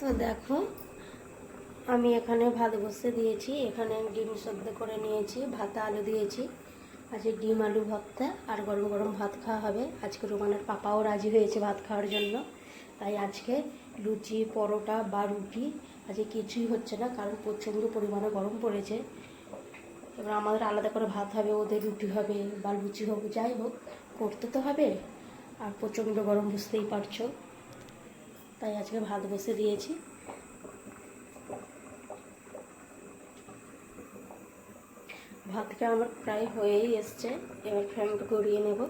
তো দেখো, আমি এখানে ভাত বসে দিয়েছি। এখানে ডিম সেদ্ধ করে নিয়েছি, ভাতে আলু দিয়েছি। আজকে ডিম, আলু, ভর্তা আর গরম গরম ভাত খাওয়া হবে। আজকে রোমানের পাপাও রাজি হয়েছে ভাত খাওয়ার জন্য। তাই আজকে লুচি, পরোটা বা রুটি, আজকে কিছুই হচ্ছে না, কারণ প্রচণ্ড পরিমাণে গরম পড়েছে। এবার আমাদের আলাদা করে ভাত হবে, ওদের রুটি হবে বা লুচি হোক, যাই হোক, করতে তো হবে। আর প্রচণ্ড গরম, বুঝতেই পারছ। তাই আজকে ভাত বসে দিয়েছি। ভাতটা আমার প্রায় হয়েই এসছে, এবার ফ্যানটা গড়িয়ে নেব।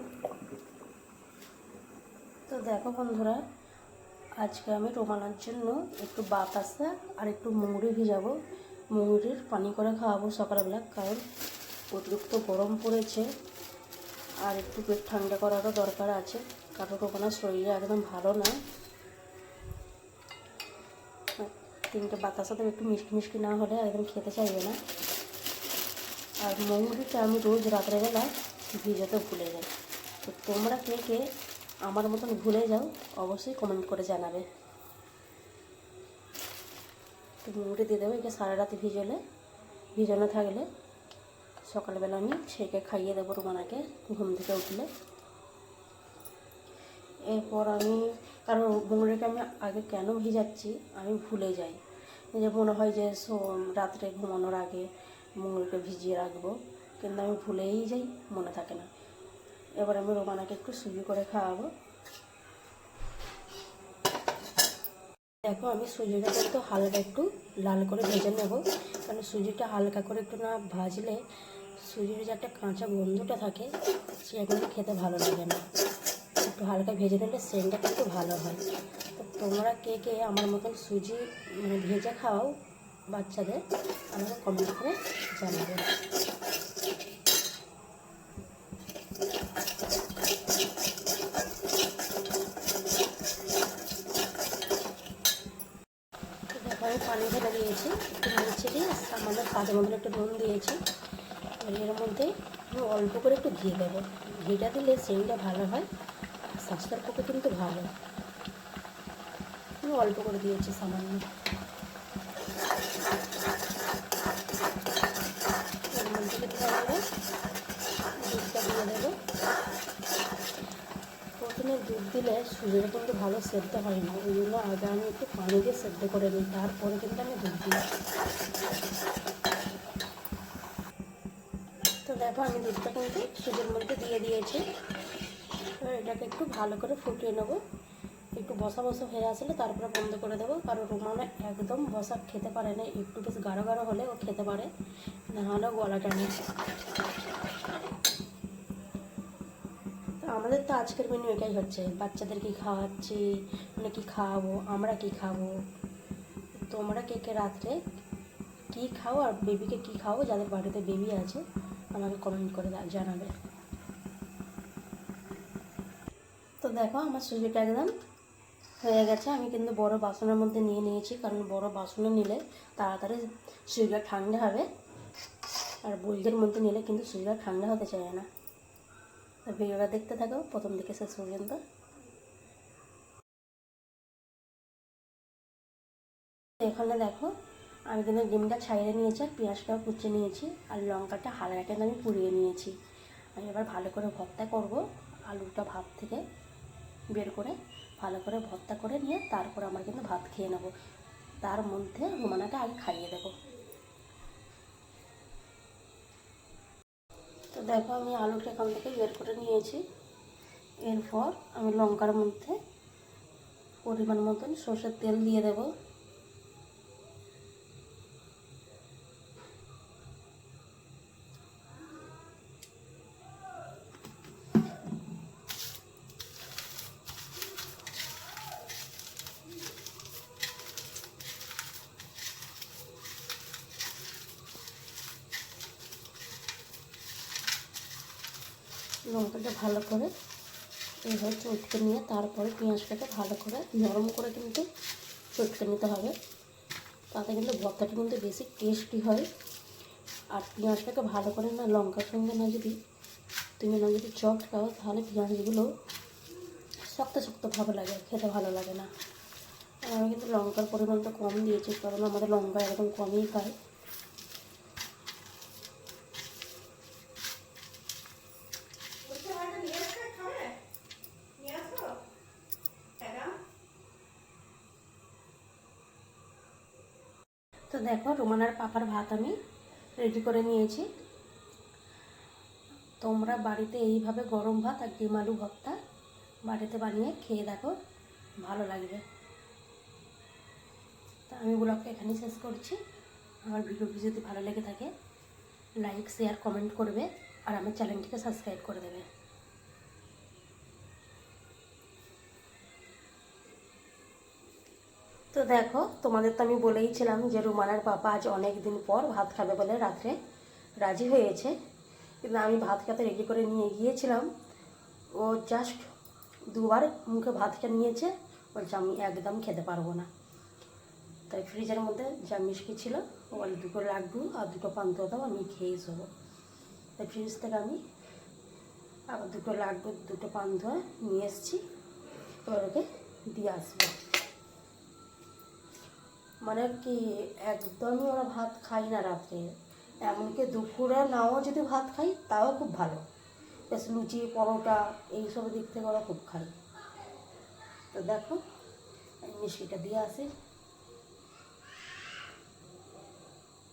তো দেখো বন্ধুরা, আজকে আমি রোমানার জন্য একটু বাতাসা আর একটু মুড়ি ভিজাবো। মুড়ির পানি করে খাওয়াবো সকালবেলা, কারণ অতিরিক্ত গরম পড়েছে আর একটু পেট ঠান্ডা করারও দরকার আছে। কারণ রোমানার শরীরে একদম ভালো না। তিনটে বাতাসা দেবে একটু মিষ্টি মিষ্টি না হলে একদম খেতে চাইবে না। আর মৌরিটা আমি রোজ রাত্রেবেলা ভিজাতে ভুলে যাই। তো তোমরা কে কে আমার মতন ভুলে যাও, অবশ্যই কমেন্ট করে জানাবে। তো মৌরি দিয়ে দেবো একে সারা রাতে ভিজলে, ভিজানো থাকলে সকালবেলা আমি ছেঁকে খাইয়ে দেবো রোমানাকে ঘুম থেকে উঠলে। এরপর আমি কারণ মুড়িটা আমি আগে কেন ভিজাচ্ছি? আমি ভুলে যাই। যে মনে হয় যে সো- রাত্রে ঘুমানোর আগে মুড়িটা ভিজিয়ে রাখব, কিন্তু আমি ভুলেই যাই, মনে থাকে না। এবার আমি রোমানাকে একটু সুজি করে খাওয়াবো। দেখো, আমি সুজিটা কিন্তু হালকা একটু লাল করে ভেজে নেব। কারণ সুজিটা হালকা করে একটু না ভাজলে সুজির যে একটা কাঁচা গন্ধটা থাকে কিন্তু খেতে ভালো লাগে না। একটু হালকা ভেজে নিলে সেন্টটা কিন্তু ভালো হয়। তো তোমরা কে কে আমার মতন সুজি মানে ভেজে খাও বাচ্চাদের, আমাকে কমেন্ট করে জানাবে। পানি ঢেলে দিয়েছি, একটু মির্চি দিয়ে সামান্য স্বাদ মতন একটু নুন দিয়েছি। এর মধ্যে অল্প করে একটু ঘি দেবো। ঘিটা দিলে সেন্টটা ভালো হয়। স্বাস্থ্যের পক্ষে কিন্তু ভালো। অল্প করে দিয়েছি সামান্য। এর মধ্যে দুধটা দিয়ে দেবো প্রথমে দুধ দিলে সুজিটা কিন্তু ভালো সেদ্ধ হয় না, ওই জন্য আগে আমি একটু পানি দিয়ে সেদ্ধ করে নিই, তারপরে কিন্তু আমি দুধ দিই। তো দেখো আমি দুধটা কিন্তু সুজির মধ্যে দিয়ে দিয়েছি। এবার এটাকে একটু ভালো করে ফুটিয়ে নেব। একটু বসা বসা হয়ে আসলে তারপরে বন্ধ করে দেবো। কারণ রোমানা একদম বসা খেতে পারে না, একটু বেশ গাঢ় গাঢ় হলে ও খেতে পারে। নাহলে গলাটা নেই তো আমাদের তো আজকের মেনু এটাই হচ্ছে। বাচ্চাদের কি খাওয়াচ্ছি মানে কি খাওয়াবো, আমরা কি খাব? তোমরা কে কে রাত্রে কি খাও আর বেবিকে কি খাও যাদের বাড়িতে বেবি আছে, আমাকে কমেন্ট করে জানাবে তো দেখো, আমার সুজিটা একদম হয়ে গেছে। আমি কিন্তু বড় বাসনের মধ্যে নিয়ে নিয়েছি, কারণ বড় বাসনে নিলে তাড়াতাড়ি সুজিটা ঠান্ডা হবে। আর বুলদের মধ্যে নিলে কিন্তু সুজিটা ঠান্ডা হতে চায় না। তো ভিডিওটা দেখতে থাকো, প্রথম থেকে শেষ পর্যন্ত। এখানে দেখো, আমি কিন্তু ডিমটা ছাইড়ে নিয়েছি, আর পেঁয়াজটাও কুচে নিয়েছি, আর লঙ্কাটা হালকা কিন্তু আমি পুড়িয়ে নিয়েছি। আমি এবার ভালো করে ভর্তা করব, আলুটা ভাত থেকে। বের করে ভালো করে ভর্তা করে নিয়ে তারপর আমার কিন্তু ভাত খেয়ে নেব। তার মধ্যে রুমানাকে আগে খাইয়ে দেবো। তো দেখো আমি আলুটা এখান থেকে বের করে নিয়েছি। এরপর আমি লঙ্কার মধ্যে পরিমাণ মতন সর্ষের তেল দিয়ে দেবো। লঙ্কাটা ভালো করে এইভাবে চটকে নিয়ে তারপরে পেঁয়াজটাকে ভালো করে নরম করে কিন্তু চটকে নিতে হবে। তাতে কিন্তু ভর্তাটা কিন্তু বেশি টেস্টি হয়। আর পেঁয়াজটাকে ভালো করে না লঙ্কার সঙ্গে না যদি তুমি না যদি চট খাও, তাহলে পেঁয়াজগুলো শক্ত শক্ত ভাবে লাগে, খেতে ভালো লাগে না। আমি কিন্তু লঙ্কার পরিমাণটা কম দিয়েছি, কারণ আমাদের লঙ্কা একদম কমই খায় তো দেখো, রোমানার পাপার ভাত আমি রেডি করে নিয়েছি। তোমরা বাড়িতে এইভাবে গরম ভাত আর ডিম আলু ভর্তা বাড়িতে বানিয়ে খেয়ে দেখো, ভালো লাগবে। তা আমি ব্লগটা এখানেই শেষ করছি। আমার ভিডিওটি যদি ভালো লেগে থাকে লাইক শেয়ার কমেন্ট করবে আর আমার চ্যানেলটিকে সাবস্ক্রাইব করে দেবে। তো দেখো, তোমাদের তো আমি বলেইছিলাম যে রুমানার পাপা আজ অনেক দিন পর ভাত খাবে বলে রাত্রে রাজি হয়েছে। কিন্তু আমি ভাত খেতে রেডি করে নিয়ে গিয়েছিলাম। ও জাস্ট দুবার মুখে ভাতটা নিয়েছে। বলছে, আমি একদম খেতে পারব না। তাই ফ্রিজের মধ্যে যা মিষ্টি ছিল, ও বলে, দুটো লাড্ডু আর দুটো পান্তুয়া দাও, আমি খেয়ে শোবো তাই ফ্রিজ থেকে আমি আবার দুটো লাড্ডু, দুটো পান্তুয়া নিয়ে এসেছি। এবার ওকে দিয়ে আসব। মানে কি, একদমই ওরা ভাত খাই না রাত্রে। এমনকি দুপুরে নাও যদি ভাত খাই, তাও খুব ভালো। বেশ লুচি, পরোটা, এইসব দিক থেকে ওরা খুব খায়। তো দেখো মিষ্টিটা দিয়ে আসি।